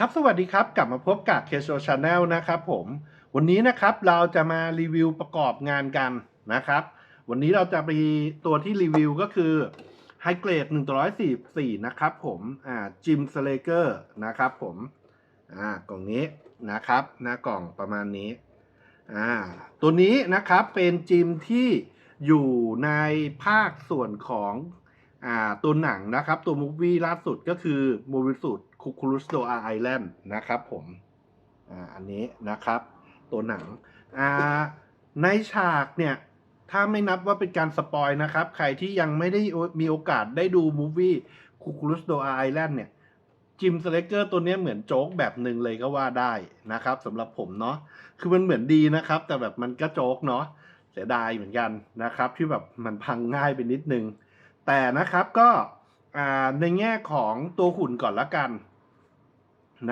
ครับสวัสดีครับ กลับมาพบกับ k s o Channel นะครับผมวันนี้นะครับเราจะมารีวิวประกอบงานกันนะครับ วันนี้เราจะมีตัวที่รีวิวก็คือ High Grade 144 นะครับผมอ่าจิมสเลเกอร์นะครับผมอ่ากล่องนี้นะครับหน้ากล่องประมาณนี้อ่าตัวนี้นะครับเป็นจิมที่อยู่ในภาคส่วนของอ่าตัวหนังนะครับ ตัวมูฟวี่ล่าสุดก็คือมูฟวิสุด คุคูรุสโดอาไอแลนด์นะครับผมอ่าอันนี้นะครับ ตัวหนังอ่าในฉากเนี่ย ถ้าไม่นับว่าเป็นการสปอยนะครับ ใครที่ยังไม่ได้มีโอกาสได้ดูมูฟวี่คุคูรุสโดอาไอแลนด์เนี่ยจิมสเลเกอร์ตัวนี้เหมือนโจ๊กแบบหนึ่งเลยก็ว่าได้นะครับสำหรับผมเนาะคือมันเหมือนดีนะครับ แต่แบบมันก็โจ๊กเนาะเสียดายเหมือนกันนะครับ ที่แบบมันพังง่ายไปนิดนึง แต่นะครับก็ในแง่ของตัวหุ่นก่อนละกัน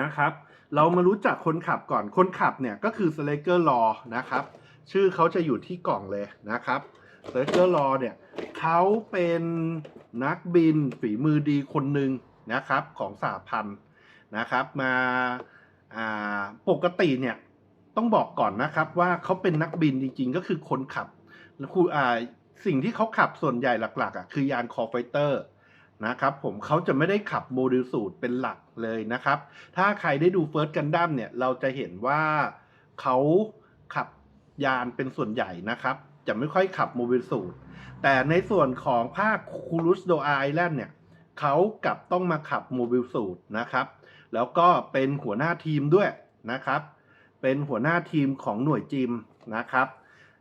นะครับ เรามารู้จักคนขับก่อน คนขับเนี่ยก็คือ s l a g e r Law นะครับ ชื่อเขาจะอยู่ที่กล่องเลยนะครับ s l a g e r Law เนี่ยเขาเป็นนักบินฝีมือดีคนหนึ่งนะครับของสหพันธ์นะครับมาปกติเนี่ยต้องบอกก่อนนะครับว่าเขาเป็นนักบินจริงๆ ก็คือคนขับแล้วครูอ่าสิ่งที่เขาขับส่วนใหญ่หลักๆอะคือยานคอไฟเตอร์ นะครับผมเขาจะไม่ได้ขับโมเดลสูตรเป็นหลักเลยนะครับ ถ้าใครได้ดูเฟิร์สกันดั้มเนี่ยเราจะเห็นว่าเขาขับยานเป็นส่วนใหญ่นะครับ จะไม่ค่อยขับโมเดลสูตร แต่ในส่วนของภาคคูรุสโดไอแลนด์เนี่ยเขากลับต้องมาขับโมบิลสูตรนะครับ แล้วก็เป็นหัวหน้าทีมด้วยนะครับ เป็นหัวหน้าทีมของหน่วยจิมนะครับ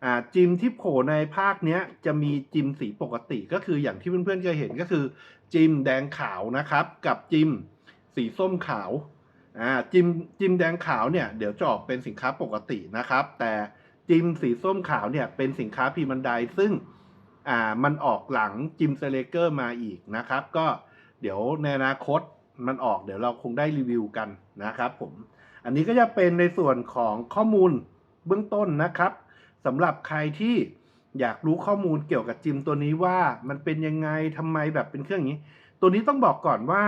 อ่าจิมที่โผล่ในภาคเนี้ยจะมีจิมสีปกติก็คืออย่างที่เพื่อนๆเคยเห็นก็คือ จิมแดงขาวนะครับ กับจิมสีส้มขาวอ่าจิมจิมแดงขาวเนี่ยเดี๋ยวจออกเป็นสินค้าปกตินะครับ แต่จิมสีส้มขาวเนี่ยเป็นสินค้าพีมันไดซึ่งอ่ามันออกหลังจิมเซเลเกอร์มาอีกนะครับ ก็เดี๋ยวในอนาคตมันออกเดี๋ยวเราคงได้รีวิวกันนะครับผม อันนี้ก็จะเป็นในส่วนของข้อมูลเบื้องต้นนะครับ สำหรับใครที่อยากรู้ข้อมูลเกี่ยวกับจิมตัวนี้ว่ามันเป็นยังไงทำไมแบบเป็นเครื่องอย่างนี้ ตัวนี้ต้องบอกก่อนว่า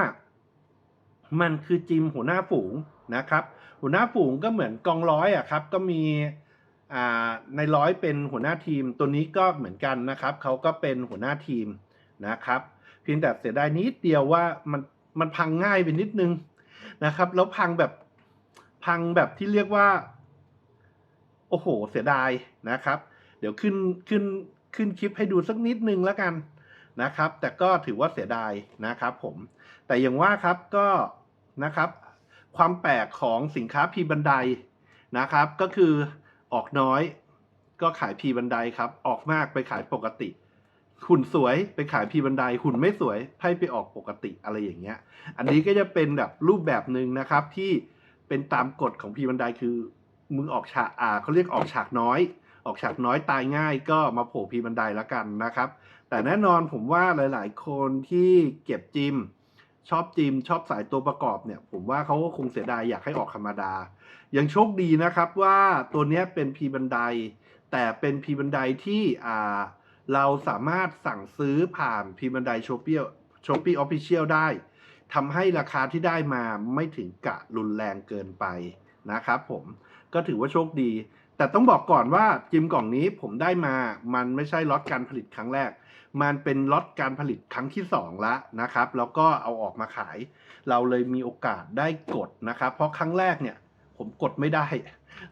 มันคือจิมหัวหน้าฝูงนะครับ หัวหน้าฝูงก็เหมือนกองร้อยอะครับ ก็มีในร้อยเป็นหัวหน้าทีม ตัวนี้ก็เหมือนกันนะครับเขาก็เป็นหัวหน้าทีมนะครับ เพียงแต่เสียดายนิดเดียวว่ามันมันพังง่ายไปนิดนึงนะครับ แล้วพังแบบพังแบบที่เรียกว่า โอ้โห เสียดายนะครับ เดี๋ยวขึ้นขึ้นขึ้นคลิปให้ดูสักนิดนึงแล้วกันนะครับ แต่ก็ถือว่าเสียดายนะครับผม แต่อย่างว่าครับก็นะครับ ความแปลกของสินค้าพีบันไดนะครับ ก็คือออกน้อยก็ขายพีบันไดครับ ออกมากไปขายปกติ หุ่นสวยไปขายพีบันได หุ่นไม่สวยให้ไปออกปกติอะไรอย่างเงี้ย อันนี้ก็จะเป็นแบบรูปแบบหนึ่งนะครับที่เป็นตามกฎของพีบันไดคือ มึงออกฉากอ่าเขาเรียกออกฉากน้อย ออกฉากน้อยตายง่าย ก็มาโผล่พีบันไดแล้วกันนะครับ แต่แน่นอนผมว่าหลาย ๆ คนที่เก็บจิม ชอบจิมชอบสายตัวประกอบเนี่ย ผมว่าเขาก็คงเสียดายอยากให้ออกธรรมดา ยังโชคดีนะครับว่าตัวนี้เป็นพีบันได แต่เป็นพีบันไดที่อ่าเราสามารถสั่งซื้อผ่านพีบันไดโชปี้โชปี้ออฟฟิเชียลได้ทำให้ราคาที่ได้มาไม่ถึงกะรุนแรงเกินไปนะครับผม ก็ถือว่าโชคดี แต่ต้องบอกก่อนว่าจิมกล่องนี้ผมได้มา มันไม่ใช่ล็อตการผลิตครั้งแรก มันเป็นล็อตการผลิตครั้งที่สองละนะครับ แล้วก็เอาออกมาขาย เราเลยมีโอกาสได้กดนะครับ เพราะครั้งแรกเนี่ย ผมกดไม่ได้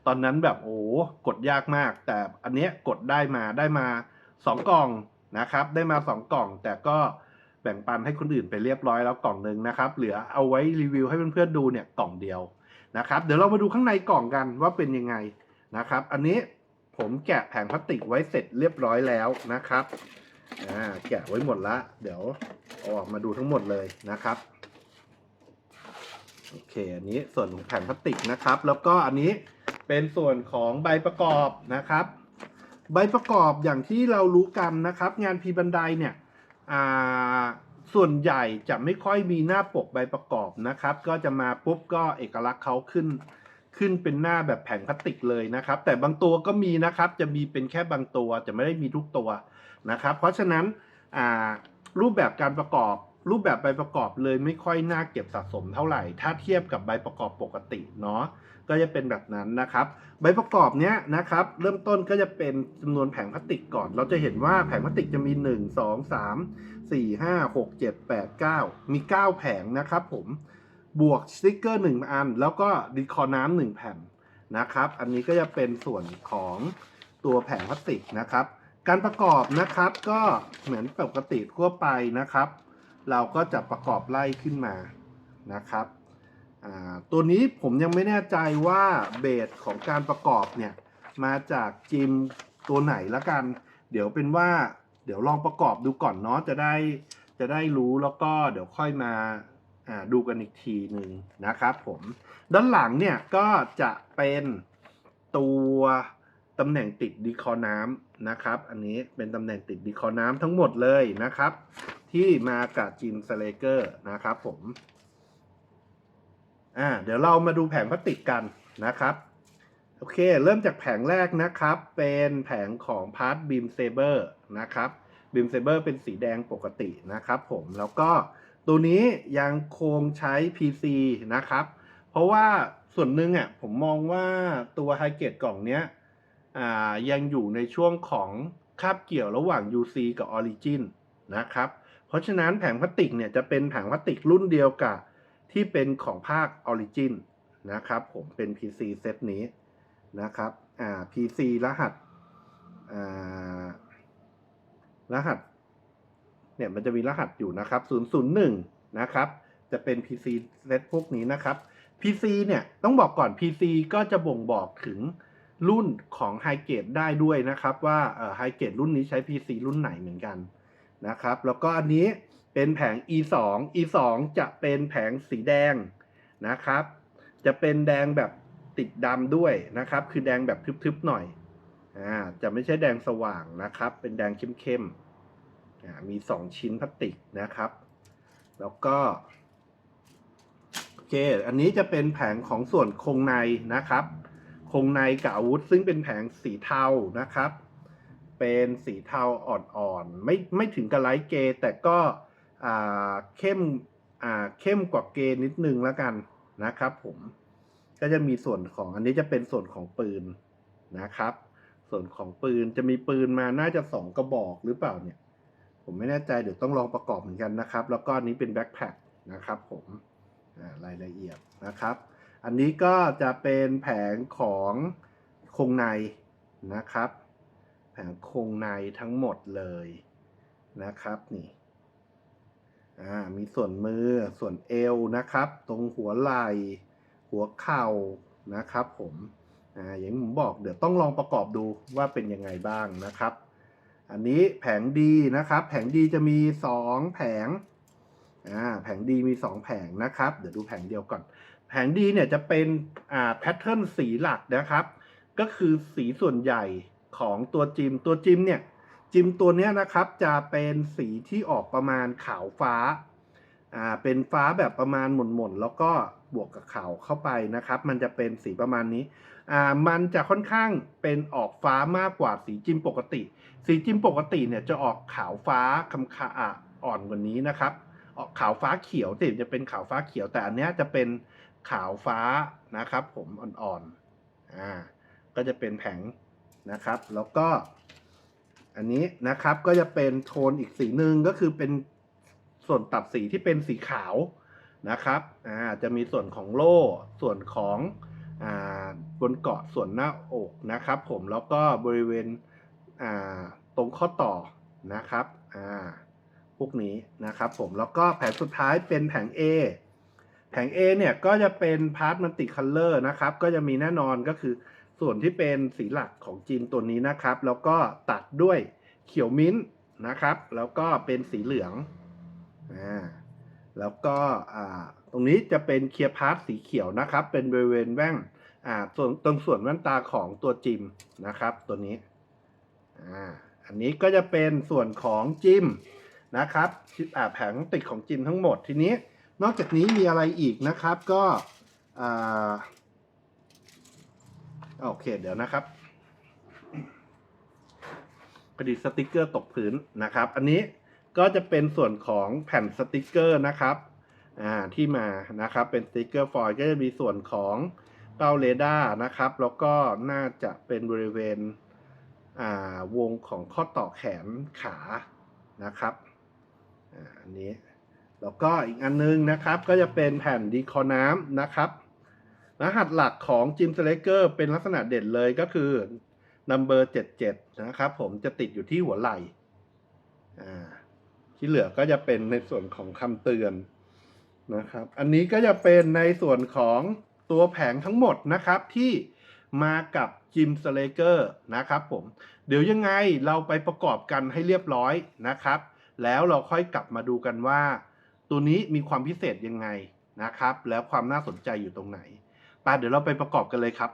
ตอนนั้นแบบโอ้กดยากมาก แต่อันเนี้ยกดได้มาได้มาสองกล่องนะครับ ได้มาสองกล่อง แต่ก็แบ่งปันให้คนอื่นไปเรียบร้อยแล้วกล่องหนึ่งนะครับ เหลือเอาไว้รีวิวให้เพื่อนๆดูเนี่ยกล่องเดียว นะครับ เดี๋ยวเรามาดูข้างในกล่องกันว่าเป็นยังไงนะครับ อันนี้ผมแกะแผงพลาสติกไว้เสร็จเรียบร้อยแล้วนะครับอ่าแกะไว้หมดละ เดี๋ยวอออกมาดูทั้งหมดเลยนะครับโอเคอันนี้ส่วนของแผงพลาสติกนะครับ แล้วก็อันนี้เป็นส่วนของใบประกอบนะครับ ใบประกอบอย่างที่เรารู้กันนะครับ งานพีบันไดเนี่ยอ่า ส่วนใหญ่จะไม่ค่อยมีหน้าปกใบประกอบนะครับ ก็จะมาปุ๊บก็เอกลักษณ์เขาขึ้น ขึ้นเป็นหน้าแบบแผ่นพลาสติกเลยนะครับ แต่บางตัวก็มีนะครับ จะมีเป็นแค่บางตัวจะไม่ได้มีทุกตัวนะครับ เพราะฉะนั้นรูปแบบการประกอบรูปแบบใบประกอบเลยไม่ค่อยน่าเก็บสะสมเท่าไหร่ ถ้าเทียบกับใบประกอบปกติเนาะก็จะเป็นแบบนั้นนะครับ ใบประกอบเนี้ยนะครับ เริ่มต้นก็จะเป็นจำนวนแผงพลาสติกก่อน เราจะเห็นว่าแผงพลาสติกจะมี 1 2 3 4 5 6 7 8 9 มี 9 แผงนะครับผมบวกสติกเกอร์ 1 อัน แล้วก็ดีคอน้ำหนึ่งแผ่นนะครับ อันนี้ก็จะเป็นส่วนของตัวแผงพลาสติกนะครับ การประกอบนะครับก็เหมือนปกติทั่วไปนะครับ เราก็จะประกอบไล่ขึ้นมานะครับตัวนี้ผมยังไม่แน่ใจว่าเบสของการประกอบเนี่ยมาจากจิมตัวไหนละกัน เดี๋ยวเป็นว่า เดี๋ยวลองประกอบดูก่อนเนาะจะได้จะได้รู้แล้วก็เดี๋ยวค่อยมาดูกันอีกทีหนึ่งนะครับผม ด้านหลังเนี่ยก็จะเป็นตัวตำแหน่งติดดีคอน้ำนะครับ อันนี้เป็นตำแหน่งติดดีคอน้ำทั้งหมดเลยนะครับ ที่มากับจิมสเลเกอร์นะครับผมอ่าเดี๋ยวเรามาดูแผงพลาสติกกันนะครับ อเค เริ่มจากแผงแรกนะครับ เป็นแผงของพาร์ทบีมเซเบอร์นะครับบีมเซเบอร์เป็นสีแดงปกตินะครับผมแล้วก็ตัวนี้ยังคงใช้ PC นะครับ เพราะว่าส่วนหนึ่งอะผมมองว่าตัวไฮเกตกล่องเนี้ยยังอยู่ในช่วงของคาบเกี่ยวระหว่าง UC กับ Origin นะครับ เพราะฉะนั้นแผงพลาสติกเนี่ยจะเป็นแผงพลาสติกรุ่นเดียวกับที่เป็นของภาค Origin นะครับผมเป็น PC เซตนี้ นะครับอ่า PC รหัสอ่ารหัส เนี่ยมันจะมีรหัสอยู่นะครับ 001 นะครับ จะเป็น PC เซตพวกนี้นะครับ PC เนี่ยต้องบอกก่อน PC ก็จะบ่งบอกถึงรุ่นของไฮเกตได้ด้วยนะครับว่าไฮเกตรุ่นนี้ใช้ PC รุ่นไหนเหมือนกันนะครับ แล้วก็อันนี้เป็นแผง e 2 e 2 จะเป็นแผงสีแดงนะครับ จะเป็นแดงแบบ ติดดำด้วยนะครับ คือแดงแบบทึบๆหน่อยอ่าจะไม่ใช่แดงสว่างนะครับ เป็นแดงเข้มๆอ่ามี2ชิ้นพลาสติกนะครับ แล้วก็โอเค อันนี้จะเป็นแผงของส่วนโครงในนะครับโครงในกับอาวุธ ซึ่งเป็นแผงสีเทานะครับ เป็นสีเทาอ่อนๆไม่ไม่ถึงกับไลท์เกย์แต่ก็อ่าเข้มอ่าเข้มกว่าเกย์นิดนึงแล้วกันนะครับผม ก็จะมีส่วนของอันนี้จะเป็นส่วนของปืนนะครับ ส่วนของปืนจะมีปืนมาน่าจะสองกระบอกหรือเปล่าเนี่ย ผมไม่แน่ใจเดี๋ยวต้องลองประกอบเหมือนกันนะครับ แล้วก็อันนี้เป็นแบ็คแพคนะครับผมรายละเอียดนะครับ อันนี้ก็จะเป็นแผงของโครงในนะครับ แผงโครงในทั้งหมดเลยนะครับนี่มีส่วนมือส่วนเอวนะครับ ตรงหัวไหล่ หัวเข่านะครับผมอ่าอย่างผมบอกเดี๋ยวต้องลองประกอบดูว่าเป็นยังไงบ้างนะครับ อันนี้แผงดีนะครับ แผงดีจะมี 2 แผงอ่าแผงดีมี 2 แผงนะครับ เดี๋ยวดูแผงเดียวก่อน แผงดีเนี่ยจะเป็นอ่าแพทเทิร์นสีหลักนะครับ ก็คือสีส่วนใหญ่ของตัวจิมตัวจิมเนี่ยจิมตัวเนี้ยนะครับจะเป็นสีที่ออกประมาณขาวฟ้าอ่าเป็นฟ้าแบบประมาณหม่นๆแล้วก็ บวกกับขาวเข้าไปนะครับ มันจะเป็นสีประมาณนี้ อ่า มันจะค่อนข้างเป็นออกฟ้ามากกว่าสีจิมปกติ สีจิมปกติเนี่ยจะออกขาวฟ้าคำขาอ่อนกว่านี้นะครับ ออกขาวฟ้าเขียวติจะเป็นขาวฟ้าเขียวแต่อันเนี้ยจะเป็นขาวฟ้านะครับ ผมอ่อนๆ อ่า ก็จะเป็นแผงนะครับ แล้วก็ อันนี้นะครับก็จะเป็นโทนอีกสีหนึ่งก็คือเป็นส่วนตัดสีที่เป็นสีขาว นะครับอ่าจะมีส่วนของโล่ส่วนของอ่าบนเกาะส่วนหน้าอกนะครับ ผมแล้วก็บริเวณอ่าตรงข้อต่อนะครับอ่าพวกนี้นะครับ ผมแล้วก็แผงสุดท้ายเป็นแผง A แผง A เนี่ยก็จะเป็นพาร์ทมัลติคัลเลอร์นะครับ ก็จะมีแน่นอนก็คือส่วนที่เป็นสีหลักของจีนตัวนี้นะครับ แล้วก็ตัดด้วยเขียวมิ้นท์นะครับ แล้วก็เป็นสีเหลืองอ่า แล้วก็ตรงนี้จะเป็นเคลียร์พาร์ทสีเขียวนะครับ เป็นบริเวณแว่นส่วนตรงส่วนแว่นตาของตัวจิมนะครับ ตัวนี้อันนี้ก็จะเป็นส่วนของจิมนะครับแผงติดของจิมทั้งหมดทีนี้ นอกจากนี้มีอะไรอีกนะครับก็อโอเคเดี๋ยวนะครับพอดีสติกเกอร์ตกพื้นนะครับ อันนี้ ก็จะเป็นส่วนของแผ่นสติกเกอร์นะครับอ่าที่มานะครับเป็นสติกเกอร์ฟอยล์ก็จะมีส่วนของเป้าเรดาร์นะครับ แล้วก็น่าจะเป็นบริเวณอ่าวงของข้อต่อแขนขานะครับอ่าอันนี้แล้วก็อีกอันนึงนะครับ ก็จะเป็นแผ่นดีคอน้ำนะครับ รหัสหลักของจิมสเลเกอร์เป็นลักษณะเด่นเลยก็คือ number 77 นะครับ ผมจะติดอยู่ที่หัวไหล่อ่า ที่เหลือก็จะเป็นในส่วนของคำเตือนนะครับ อันนี้ก็จะเป็นในส่วนของตัวแผงทั้งหมดนะครับที่มากับจิมสเลเกอร์นะครับผม เดี๋ยวยังไงเราไปประกอบกันให้เรียบร้อยนะครับ แล้วเราค่อยกลับมาดูกันว่า ตัวนี้มีความพิเศษยังไงนะครับ แล้วความน่าสนใจอยู่ตรงไหนไปเดี๋ยวเราไปประกอบกันเลยครับ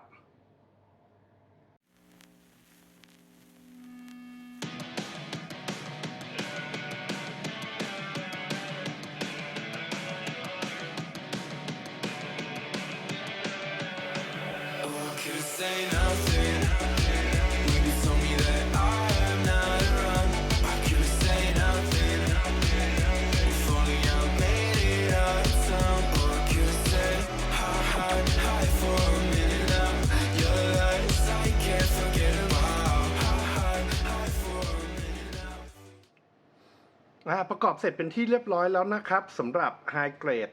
ประกอบเสร็จเป็นที่เรียบร้อยแล้วนะครับสำหรับ High Grade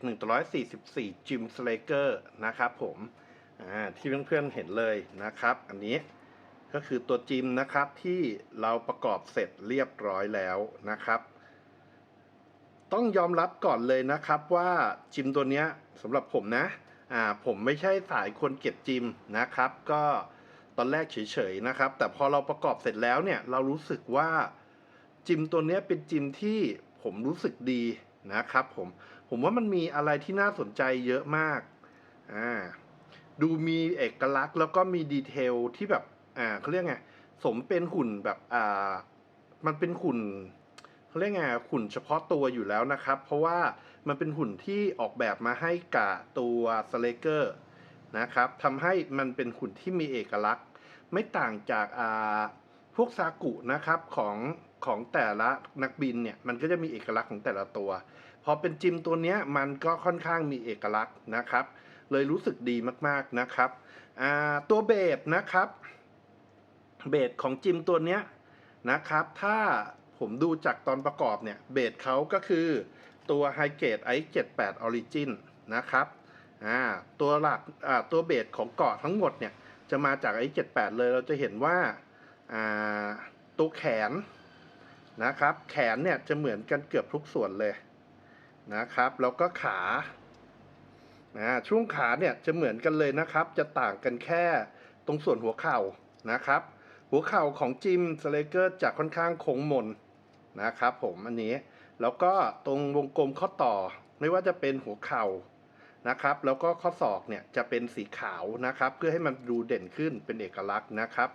144 Gym Slaker นะครับผม ที่เพื่อนๆเห็นเลยนะครับ อันนี้ก็คือตัวจิมนะครับที่เราประกอบเสร็จเรียบร้อยแล้วนะครับ ต้องยอมรับก่อนเลยนะครับว่าจิมตัวเนี้ยสำหรับผมนะอ่าผมไม่ใช่สายคนเก็บจิมนะครับ ก็ตอนแรกเฉยๆนะครับ แต่พอเราประกอบเสร็จแล้วเนี่ยเรารู้สึกว่าจิมตัวนี้เป็นจิมที่ผมรู้สึกดีนะครับ ผมผมว่ามันมีอะไรที่น่าสนใจเยอะมากอ่า ดูมีเอกลักษณ์แล้วก็มีดีเทลที่แบบ อ่าเขาเรียกไงสมเป็นหุ่นแบบอ่ามันเป็นหุ่นเขาเรียกไงหุ่นเฉพาะตัวอยู่แล้วนะครับ เพราะว่ามันเป็นหุ่นที่ออกแบบมาให้กับตัวสเลเกอร์นะครับทำให้มันเป็นหุ่นที่มีเอกลักษณ์ ไม่ต่างจากอ่าพวกซากุนะครับของของแต่ละนักบินเนี่ยมันก็จะมีเอกลักษณ์ของแต่ละตัว พอเป็นจิมตัวเนี้ยมันก็ค่อนข้างมีเอกลักษณ์นะครับ เลยรู้สึกดีมากๆนะครับตัวเบสนะครับเบสของจิมตัวเนี้ยนะครับ ถ้าผมดูจากตอนประกอบเนี่ยเบสเขาก็คือตัว h i g a t e i78 Origin นะครับอ่าตัวหลักอ่าตัวเบสของเกาะทั้งหมดเนี่ยจะมาจาก i78 เลยเราจะเห็นว่าอ่าตัวแขนนะครับ แขนเนี่ยจะเหมือนกันเกือบทุกส่วนเลยนะครับ แล้วก็ขา อ่าช่วงขาเนี่ยจะเหมือนกันเลยนะครับ จะต่างกันแค่ตรงส่วนหัวเข่านะครับ หัวเข่าของจิมสเลเกอร์จะค่อนข้างโค้งมนนะครับ ผมอันนี้แล้วก็ตรงวงกลมข้อต่อไม่ว่าจะเป็นหัวเข่านะครับ แล้วก็ข้อศอกเนี่ยจะเป็นสีขาวนะครับ เพื่อให้มันดูเด่นขึ้นเป็นเอกลักษณ์นะครับ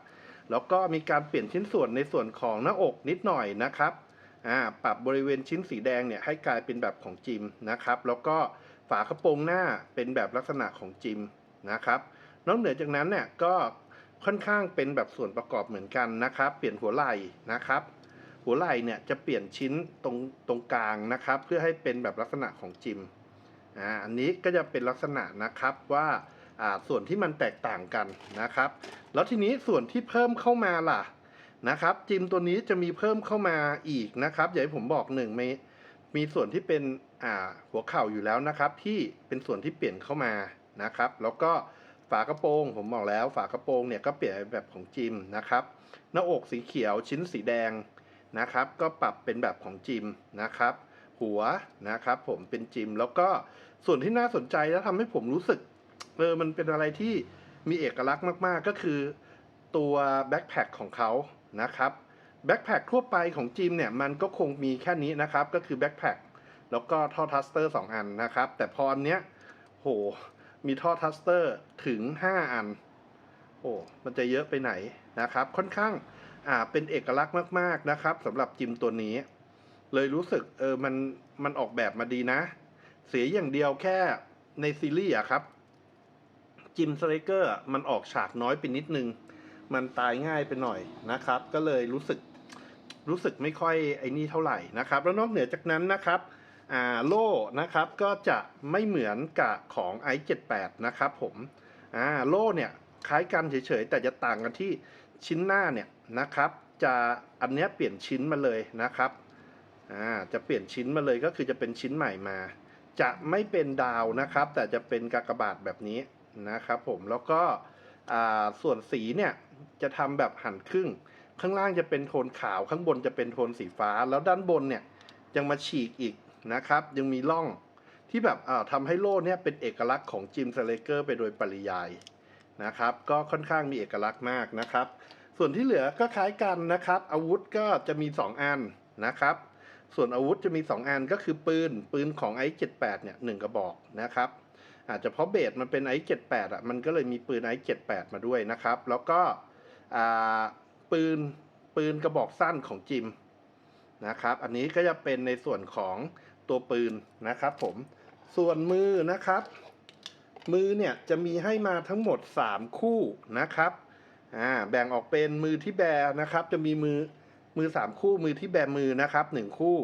แล้วก็มีการเปลี่ยนชิ้นส่วนในส่วนของหน้าอกนิดหน่อยนะครับอ่าปรับบริเวณชิ้นสีแดงเนี่ยให้กลายเป็นแบบของจิมนะครับ แล้วก็ ฝากระโปรงหน้าเป็นแบบลักษณะของจิมนะครับ นอกเหนือจากนั้นเนี่ยก็ค่อนข้างเป็นแบบส่วนประกอบเหมือนกันนะครับ เปลี่ยนหัวไหล่นะครับ หัวไหล่เนี่ยจะเปลี่ยนชิ้นตรงตรงกลางนะครับ เพื่อให้เป็นแบบลักษณะของจิมอ่าอันนี้ก็จะเป็นลักษณะนะครับว่าอ่าส่วนที่มันแตกต่างกันนะครับ แล้วทีนี้ส่วนที่เพิ่มเข้ามาล่ะนะครับจิมตัวนี้จะมีเพิ่มเข้ามาอีกนะครับ อย่างที่ผมบอกหนึ่งมีมีส่วนที่เป็น หัวเข่าอยู่แล้วนะครับ ที่เป็นส่วนที่เปลี่ยนเข้ามานะครับ แล้วก็ฝากระโปรงผมบอกแล้วฝากระโปรงเนี่ยก็เปลี่ยนเป็นแบบของจิมนะครับหน้าอกสีเขียวชิ้นสีแดงนะครับ ก็ปรับเป็นแบบของจิมนะครับ หัวนะครับ ผมเป็นจิมแล้วก็ส่วนที่น่าสนใจแล้วทำให้ผมรู้สึกเออมันเป็นอะไรที่มีเอกลักษณ์มากๆก็คือตัวแบ็คแพคของเขานะครับแบ็คแพคทั่วไปของจิมเนี่ยมันก็คงมีแค่นี้นะครับ ก็คือแบ็คแพค แล้วก็ท่อทัสเตอร์2อันนะครับ แต่พออันเนี้ยโหมีท่อทัสเตอร์ถึง 5 อัน โอ้มันจะเยอะไปไหนนะครับ ค่อนข้างอ่าเป็นเอกลักษณ์มาก ๆ นะครับสำหรับจิมตัวนี้ เลยรู้สึกเออมันมันออกแบบมาดีนะ เสียอย่างเดียวแค่ในซีรีส์อะครับ จิมสเลเกอร์มันออกฉากน้อยไปนิดนึง มันตายง่ายไปหน่อยนะครับ ก็เลยรู้สึกรู้สึกไม่ค่อยไอ้นี่เท่าไหร่นะครับ แล้วนอกเหนือจากนั้นนะครับ โล่นะครับก็จะไม่เหมือนกับของ i78 นะครับผมอ่าโล่เนี่ยคล้ายกันเฉยๆ แต่จะต่างกันที่ชิ้นหน้าเนี่ยนะครับ จะอันนี้เปลี่ยนชิ้นมาเลยนะครับอ่าจะเปลี่ยนชิ้นมาเลยก็คือจะเป็นชิ้นใหม่มา จะไม่เป็นดาวนะครับ แต่จะเป็นกากบาทแบบนี้นะครับผมแล้วก็อ่าส่วนสีเนี่ยจะทำแบบหั่นครึ่ง ข้างล่างจะเป็นโทนขาวข้างบนจะเป็นโทนสีฟ้า แล้วด้านบนเนี่ยยังมาฉีกอีก นะครับ ยังมีร่องที่แบบอ่าทำให้โล่เนี่ยเป็นเอกลักษณ์ของจิมสเลเกอร์ไปโดยปริยายนะครับ ก็ค่อนข้างมีเอกลักษณ์มากนะครับ ส่วนที่เหลือก็คล้ายกันนะครับ อาวุธก็จะมี 2 อันนะครับ ส่วนอาวุธจะมี 2 อันก็คือปืน ปืนของ i78 เนี่ยหนึ่งกระบอกนะครับ อาจจะเพราะเบสมันเป็น i78 อะมันก็เลยมีปืน i78 มาด้วยนะครับ แล้วก็อ่าปืนปืนกระบอกสั้นของจิมนะครับ อันนี้ก็จะเป็นในส่วนของ ตัวปืนนะครับผมส่วนมือนะครับ มือเนี่ยจะมีให้มาทั้งหมด 3 คู่นะครับอ่าแบ่งออกเป็นมือที่แบนะครับ จะมีมือมือ 3 คู่มือที่แบมือนะครับ 1 คู่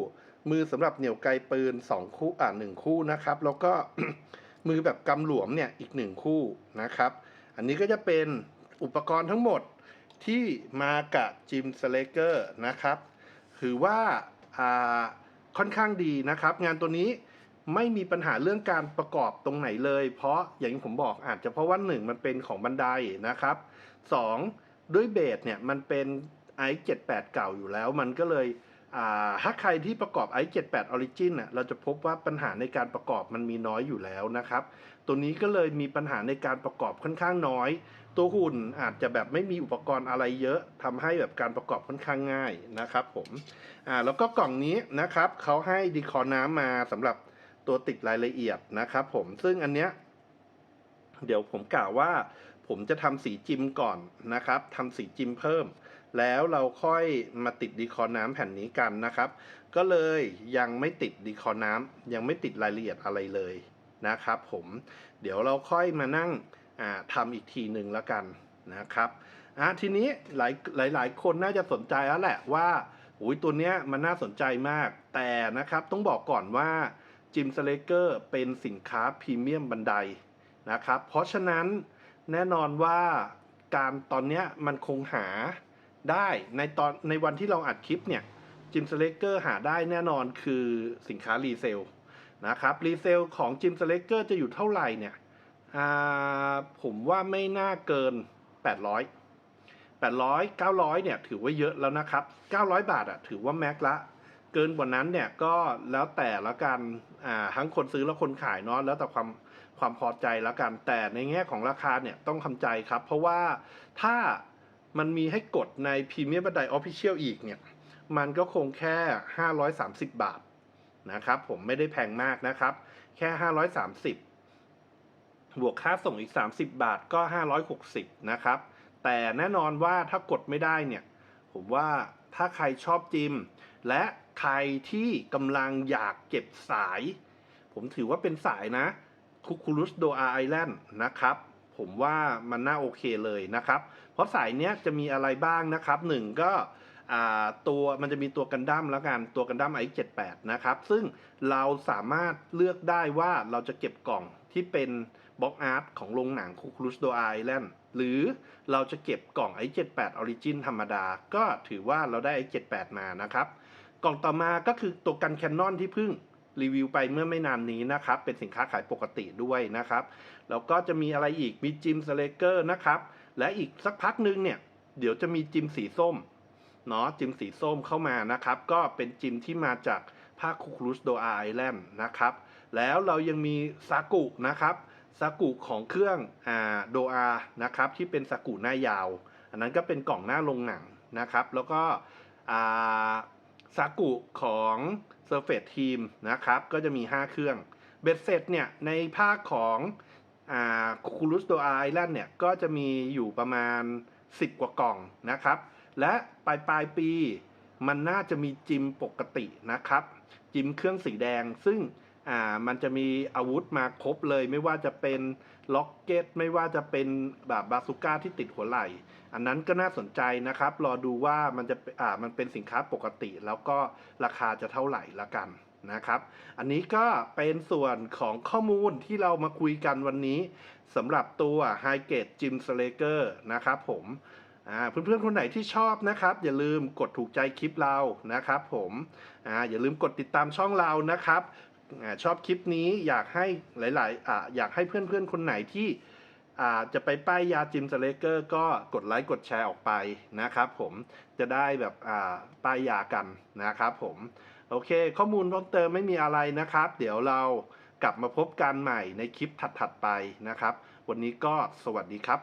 มือสำหรับเหนี่ยวไกปืน 2 คู่อ่าหนึ่งคู่นะครับ แล้วก็มือแบบกำหลวมเนี่ยอีก 1 คู่นะครับ อันนี้ก็จะเป็นอุปกรณ์ทั้งหมดที่มากับจิมสเลเกอร์นะครับ ถือว่าอ่า ค่อนข้างดีนะครับ งานตัวนี้ไม่มีปัญหาเรื่องการประกอบตรงไหนเลย เพราะอย่างที่ผมบอกอาจจะเพราะว่าหนึ่งมันเป็นของบันไดนะครับสองด้วยเบสเนี่ยมันเป็น i78 เก่าอยู่แล้ว มันก็เลย ถ้าใครที่ประกอบ i78 Origin น่ะเราจะพบว่าปัญหาในการประกอบมันมีน้อยอยู่แล้วนะครับ ตัวนี้ก็เลยมีปัญหาในการประกอบค่อนข้างน้อย ตัวหุ่นอาจจะแบบไม่มีอุปกรณ์อะไรเยอะทำให้แบบการประกอบค่อนข้างง่ายนะครับผมอ่าแล้วก็กล่องนี้นะครับเขาให้ดีคอน้ำมาสำหรับตัวติดรายละเอียดนะครับผมซึ่งอันเนี้ยเดี๋ยวผมกล่าวว่าผมจะทำสีจิมก่อนนะครับทำสีจิมเพิ่ม แล้วเราค่อยมาติดดีคอน้ำแผ่นนี้กันนะครับ ก็เลยยังไม่ติดดีคอน้ำยังไม่ติดรายละเอียดอะไรเลยนะครับผมเดี๋ยวเราค่อยมานั่งอ่าทำอีกทีหนึ่งแล้วกันนะครับอะทีนี้หลายหลายหลายคนน่าจะสนใจแล้วแหละว่าอุ้ยตัวเนี้ยมันน่าสนใจมาก แต่นะครับต้องบอกก่อนว่าจิมสเลเกอร์เป็นสินค้าพรีเมียมบันไดนะครับ เพราะฉะนั้นแน่นอนว่าการตอนเนี้ยมันคงหา ได้ในตอนในวันที่เราอัดคลิปเนี่ยจิมสเลเกอร์หาได้แน่นอนคือสินค้ารีเซลนะครับรีเซลของจิมสเลเกอร์จะอยู่เท่าไหร่เนี่ยผมว่าไม่น่าเกิน 800 800 900เนี่ยถือว่าเยอะแล้วนะครับ 900 บาทอะถือว่าแม็กละ เกินกว่านั้นเนี่ยก็แล้วแต่ละกันทั้งคนซื้อและคนขายเนาะแล้วแต่ความความพอใจละกันแต่ในแง่ของราคาเนี่ยต้องทำใจครับ เพราะว่าถ้า มันมีให้กดในพรีเมียมบันไดออฟฟิเชียลอีกเนี่ย มันก็คงแค่ 530 บาทนะครับ ผมไม่ได้แพงมากนะครับ แค่ 530 บวกค่าส่งอีก 30 บาทก็ 560 นะครับ แต่แน่นอนว่าถ้ากดไม่ได้เนี่ย ผมว่าถ้าใครชอบจิม และใครที่กำลังอยากเก็บสาย ผมถือว่าเป็นสายนะคุคูรุสโดอาไอแลนด์นะครับ ผมว่ามันน่าโอเคเลยนะครับ ราะสายเนี้ยจะมีอะไรบ้างนะครับหนึ่งก็ตัวมันจะมีตัวกันดั้มแล้วกันตัวกันดั้ม i78 นะครับ ซึ่งเราสามารถเลือกได้ว่าเราจะเก็บกล่องที่เป็นบล็อกอาร์ตของโรงหนังคุคูรุสโดอไอแลนด์หรือเราจะเก็บกล่อง i78 Origin ธรรมดา ก็ถือว่าเราได้ i78 มานะครับ กล่องต่อมาก็คือตัวกันแคนนอนที่เพิ่งรีวิวไปเมื่อไม่นานนี้นะครับ เป็นสินค้าขายปกติด้วยนะครับ แล้วก็จะมีอะไรอีกมีจิมสเลเกอร์นะครับ และอีกสักพักหนึงเนี่ย เดี๋ยวจะมีจิมสีส้มเนาะจิมสีส้มเข้ามานะครับ ก็เป็นจิมที่มาจากภาคคุครุสโดอาไอแลนด์นะครับ แล้วเรายังมีซากุนะครับซากุของเครื่องอ่าโดอานะครับที่เป็นซากุหน้ายาว อันนั้นก็เป็นกล่องหน้าลงหนังนะครับ แล้วก็อ่าซากุของ Surface Team นะครับ ก็จะมี 5 เครื่อง เบ็ดเสร็จเนี่ย ในภาคของ อ่าคูรุสโดอาไอแลนด์เนี่ยก็จะมีอยู่ประมาณ 10 กว่ากล่องนะครับ และปลายปลายปีมันน่าจะมีจิมปกตินะครับ จิมเครื่องสีแดงซึ่งอ่ามันจะมีอาวุธมาครบเลย ไม่ว่าจะเป็นล็อกเก็ตไม่ว่าจะเป็นแบบบาซูก้าที่ติดหัวไหล่ อันนั้นก็น่าสนใจนะครับ รอดูว่ามันจะอ่ามันเป็นสินค้าปกติ แล้วก็ราคาจะเท่าไหร่ละกัน นะครับ อันนี้ก็เป็นส่วนของข้อมูลที่เรามาคุยกันวันนี้สำหรับตัว High g a t e Gym Slaker นะครับผมเพื่อนๆ คนไหนที่ชอบนะครับ อย่าลืมกดถูกใจคลิปเรานะครับผมออย่าลืมกดติดตามช่องเรานะครับอชอบคลิปนี้อยากให้หลายๆออยากให้เพื่อนๆ คนไหนที่จะไปป้ายยาจิมสเลเกอร์ก็กดไลค์กดแชร์ออกไปนะครับผมจะได้แบบป้ายยากันนะครับผม โอเค ข้อมูลเพิ่มเติมไม่มีอะไรนะครับ เดี๋ยวเรากลับมาพบกันใหม่ในคลิปถัดๆไปนะครับ วันนี้ก็สวัสดีครับ